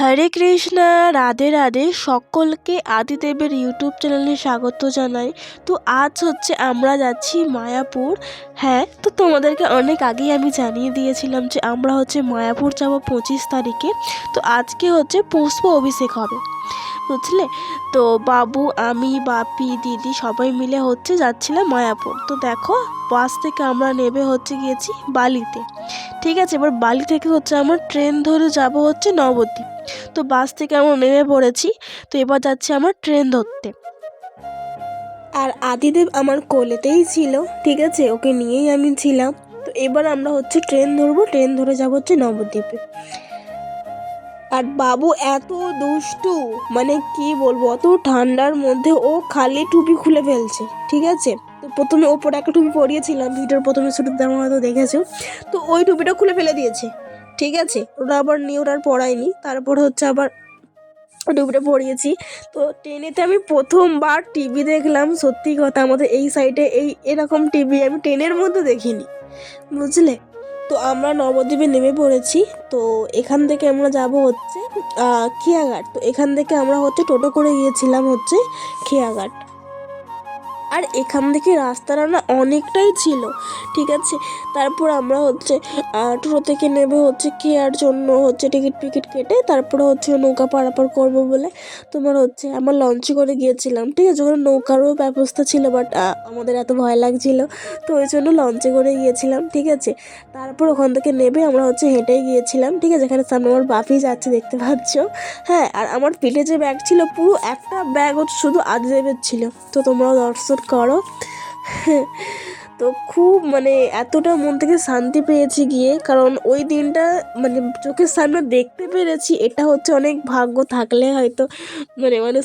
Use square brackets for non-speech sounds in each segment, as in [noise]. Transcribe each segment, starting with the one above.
হরে কৃষ্ণা, রাধে রাধে। সকলকে আদিদেবের ইউটিউব চ্যানেলে স্বাগত জানাই। তো আজ হচ্ছে আমরা যাচ্ছি মায়াপুর। হ্যাঁ তো তোমাদেরকে অনেক আগেই আমি জানিয়ে দিয়েছিলাম যে আমরা হচ্ছে মায়াপুর যাব পঁচিশ তারিখে। তো আজকে হচ্ছে পুষ্প অভিষেক হবে। বুঝলে? তো বাবু, আমি, বাপি, দিদি সবাই মিলে হচ্ছে যাচ্ছিলাম মায়াপুর। তো দেখো, বাস থেকে আমরা নেবে হচ্ছে গিয়েছি বালিতে। ঠিক আছে, এবার বালি থেকে হচ্ছে আমরা ট্রেন ধরে যাব হচ্ছে নবদ্বীপ। তো বাস থেকে আমরা নেমে পড়েছি, তো এবার যাচ্ছি আমার ট্রেন ধরতে। আর আদিদেব আমার কোলেতেই ছিল, ঠিক আছে? ওকে নিয়েই আমি ছিলাম। তো এবার আমরা হচ্ছে ট্রেন ধরবো, ট্রেন ধরে যাব হচ্ছে নবদ্বীপে। আর বাবু এত দুষ্টু মানে কি বলব, অত ঠান্ডার মধ্যে ও খালি টুপি খুলে ফেলছে, ঠিক আছে? তো প্রথমে ওপরে একটা টুপি পরিয়েছিলাম ভিডিওর প্রথমে শুরুতে আমার হয়তো দেখেছ, তো ওই টুপিটা খুলে ফেলে দিয়েছে, ঠিক আছে? ওটা আবার নিয়ে ওটা আর পরায়নি, তারপর হচ্ছে আবার টুপিটা পরিয়েছি, তো ট্রেনেতে আমি প্রথমবার টিভি দেখলাম, সত্যি কথা, আমাদের এই সাইডে এই এরকম টিভি আমি ট্রেনের মধ্যে দেখিনি, বুঝলে? তো আমরা নবদ্বীপে নেমে পড়েছি। তো এখান থেকে আমরা যাব হচ্ছে খেয়াঘাট। তো এখান থেকে আমরা হচ্ছে টোটো করে গিয়েছিলাম হচ্ছে খেয়াঘাট। আর এখান থেকে রাস্তাটা না অনেকটাই ছিল, ঠিক আছে? তারপর আমরা হচ্ছে টোটো থেকে নেবে হচ্ছে খেয়ার জন্য হচ্ছে টিকিট ফিকিট কেটে তারপরে হচ্ছে নৌকা পারাপার করব বলে তোমার হচ্ছে আমার লঞ্চে করে গিয়েছিলাম, ঠিক আছে? ওখানে নৌকারও ব্যবস্থা ছিল বাট আমাদের এত ভয় লাগছিল। তো ওই জন্য লঞ্চে করে গিয়েছিলাম, ঠিক আছে? তারপর ওখান থেকে নেবে আমরা হচ্ছে হেঁটেই গিয়েছিলাম, ঠিক আছে? এখানে সামনে আমার বাপি যাচ্ছে, দেখতে পাচ্ছ? হ্যাঁ আর আমার পিঠে যে ব্যাগ ছিল পুরো একটা ব্যাগ হচ্ছে শুধু আদিদেবের ছিল। তো তোমরাও দর্শন করো। তো খুব মানে এতটা মন থেকে শান্তি পেয়েছি গিয়ে, কারণ ওই দিনটা মানে চোখের সামনে দেখতে পেরেছি, এটা হচ্ছে অনেক ভাগ্য থাকলে হয়তো মানে মানে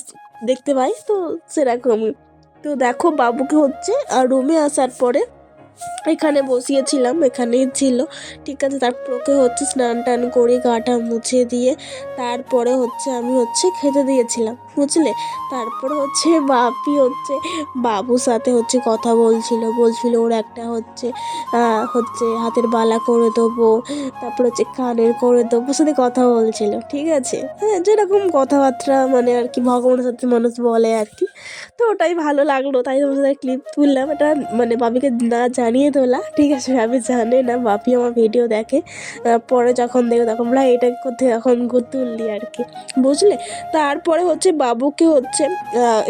দেখতে পাই তো সেরকমই। তো দেখো বাবুকে হচ্ছে, আর রুমে আসার পরে এখানে বসিয়েছিলাম, এখানেই ছিল। ঠিক আছে তারপর ওকে হচ্ছে স্নান টান করে গাটা মুছে দিয়ে তারপরে হচ্ছে আমি হচ্ছে খেতে দিয়েছিলাম, বুঝলে? তারপরে হচ্ছে বাপি হচ্ছে বাবুর সাথে হচ্ছে কথা বলছিল বলছিল ওর একটা হচ্ছে হচ্ছে হাতের বালা করে দেবো, তারপর হচ্ছে কানের করে দেবো সাথে কথা বলছিল, ঠিক আছে? হ্যাঁ যেরকম কথাবার্তা মানে আর কি ভগবানের সাথে মানুষ বলে আর কি। তো ওটাই ভালো লাগল, তাই তোমার সাথে ক্লিপ তুললাম, এটা মানে বাবিকে না জানিয়ে তোলা ঠিক আছে, আমি জানে না বাপি আমার ভিডিও দেখে পরে যখন দেখো তখন বলা এটা কোথায় এখন তুললি আর কি, বুঝলে? তারপরে হচ্ছে বাবুকে হচ্ছে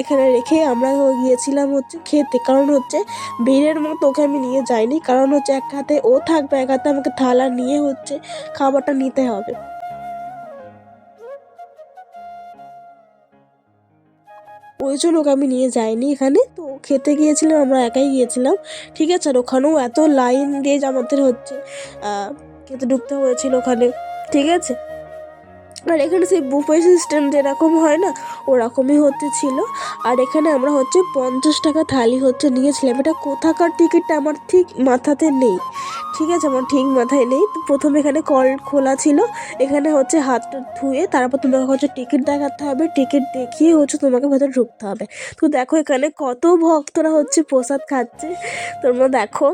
এখানে রেখে আমরা গিয়েছিলাম হচ্ছে খেতে, কারণ হচ্ছে ভিড়ের মতো ওকে আমি নিয়ে যাইনি, কারণ হচ্ছে এক হাতে ও থাকবে, এক হাতে আমাকে থালা নিয়ে হচ্ছে খাবারটা নিতে হবে। ওই আমি নিয়ে যাইনি এখানে। তো খেতে গিয়েছিলাম, আমরা একাই গিয়েছিলাম। ঠিক আছে, আর ওখানেও এত লাইন দিয়ে আমাদের হচ্ছে খেতে ঢুকতে হয়েছিল ওখানে। ঠিক আছে? আর এখানে সেই বুফে সিস্টেম যেরকম হয় না, ওরকমই হচ্ছে ছিল। আর এখানে আমরা হচ্ছে পঞ্চাশ টাকা থালি হচ্ছে নিয়েছিলাম। এটা কোথাকার টিকিটটা আমার ঠিক মাথাতে নেই। ঠিক আছে, আমার ঠিক মাথায় নেই। তো প্রথমে এখানে কল খোলা ছিল। এখানে হচ্ছে হাতটা ধুয়ে তারপর তোমাকে হচ্ছে টিকিট দেখাতে হবে। টিকিট দেখিয়ে হচ্ছে তোমাকে ভেতরে ঢুকতে হবে। তো দেখো এখানে কত ভক্তরা হচ্ছে প্রসাদ খাচ্ছে। তোমরা দেখো।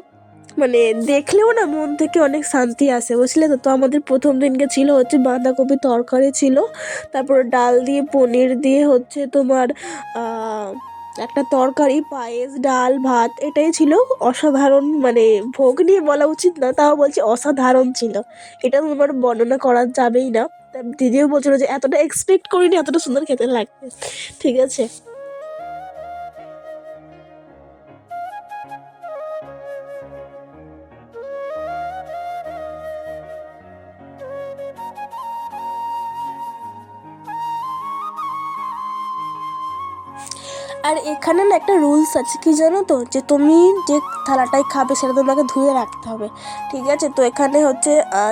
মানে দেখলেও না মন থেকে অনেক শান্তি আসে, বুঝলে তো? তো আমাদের প্রথম দিনকে ছিল হচ্ছে বাঁধাকপি তরকারি ছিল, তারপর ডাল দিয়ে, পনির দিয়ে হচ্ছে তোমার একটা তরকারি, পায়েস, ডাল, ভাত, এটাই ছিল। অসাধারণ মানে ভোগ নিয়ে বলা উচিত না, তাও বলছি অসাধারণ ছিল। এটা তোমার বর্ণনা করা যাবেই না। দিদিও বলছিল যে এতটা এক্সপেক্ট করিনি, এতটা সুন্দর খেতে লাগবে ঠিক আছে। আর এখানে না একটা রুলস আছে, কি জানো তো? যে তুমি যে থালাটাই খাবে সেটা তোমাকে ধুয়ে রাখতে হবে, ঠিক আছে? তো এখানে হচ্ছে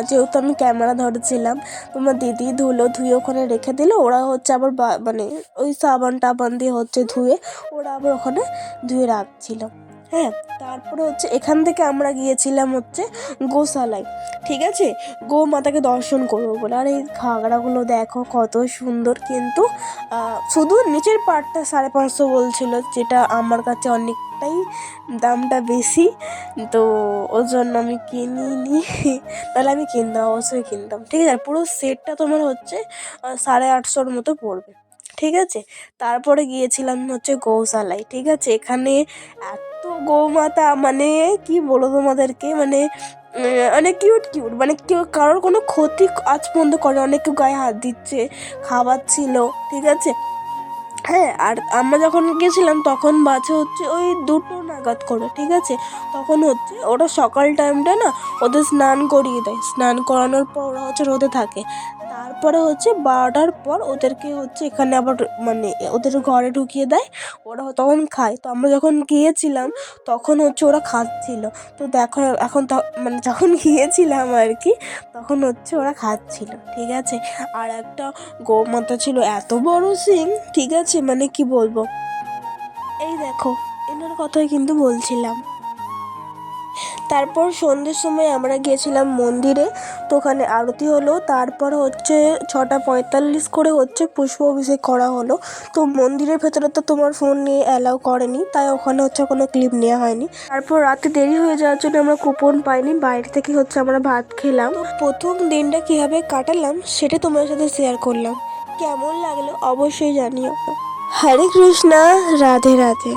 যেহেতু আমি ক্যামেরা ধরেছিলাম, তোমার দিদি ধুলো ধুয়ে ওখানে রেখে দিল, ওরা হচ্ছে আবার মানে ওই সাবান টাবান দিয়ে হচ্ছে ধুয়ে ওরা আবার ওখানে ধুয়ে রাখছিল। হ্যাঁ তারপরে হচ্ছে এখান থেকে আমরা গিয়েছিলাম হচ্ছে গোশালায়, ঠিক আছে? গো মাতাকে দর্শন করব বলে। আর, এই ঘাগরাগুলো দেখো কত সুন্দর। কিন্তু শুধু নিচের পার্টটা সাড়ে পাঁচশো বলছিল, যেটা আমার কাছে অনেকটাই দামটা বেশি। তো, ওর জন্য আমি কিনিনি তাহলে আমি কিনতাম, অবশ্যই কিনতাম, ঠিক আছে? পুরো সেটটা তোমার হচ্ছে সাড়ে আটশোর মতো পড়বে। ঠিক আছে? তারপরে গিয়েছিলাম হচ্ছে গৌশালায়, ঠিক আছে? এখানে এত গৌমাতা মানে কি বলো তোমাদেরকে? মানে অনেক কিউট কিউট মানে কেউ কারোর কোনো ক্ষতি আজ পর্যন্ত করে অনেক কেউ গায়ে হাত দিচ্ছে খাওয়াচ্ছিল ঠিক আছে? হ্যাঁ আর আমরা যখন গেছিলাম তখন বাজে হচ্ছে ওই দুটো নাগাদ করে, ঠিক আছে? তখন হচ্ছে ওরা সকাল টাইমটা না ওদের স্নান করিয়ে দেয়। স্নান করানোর পর ওরা হচ্ছে রোদে থাকে। তারপরে হচ্ছে বারোটার পর ওদেরকে হচ্ছে এখানে আবার মানে ওদের ঘরে ঢুকিয়ে দেয়। ওরা তখন খায়। তো আমরা যখন গিয়েছিলাম, তখন হচ্ছে ওরা খাচ্ছিল। তো দেখো, এখন মানে যখন [laughs] গিয়েছিলাম আর কি, তখন হচ্ছে ওরা খাচ্ছিল, ঠিক আছে? আর একটা গোমাতা ছিল, এত বড় সিং, ঠিক আছে? মানে কি বলব? এই দেখো, এনার কথাই কিন্তু বলছিলাম। তারপর সন্ধ্যের সময় আমরা গিয়েছিলাম মন্দিরে, তো ওখানে আরতি হলো, তারপর হচ্ছে ছটা পঁয়তাল্লিশ করে হচ্ছে পুষ্প অভিষেক করা হলো। তো মন্দিরের ভেতরে তো তোমার ফোন নিয়ে অ্যালাউ করেনি, তাই ওখানে হচ্ছে কোনো ক্লিপ নেওয়া হয়নি। তারপর রাতে দেরি হয়ে যাওয়ার জন্য আমরা কুপন পাইনি, বাইরে থেকে হচ্ছে আমরা ভাত খেলাম। প্রথম দিনটা কীভাবে কাটালাম সেটা তোমার সাথে শেয়ার করলাম। কেমন লাগল অবশ্যই জানিও। হরে কৃষ্ণা, রাধে রাধে।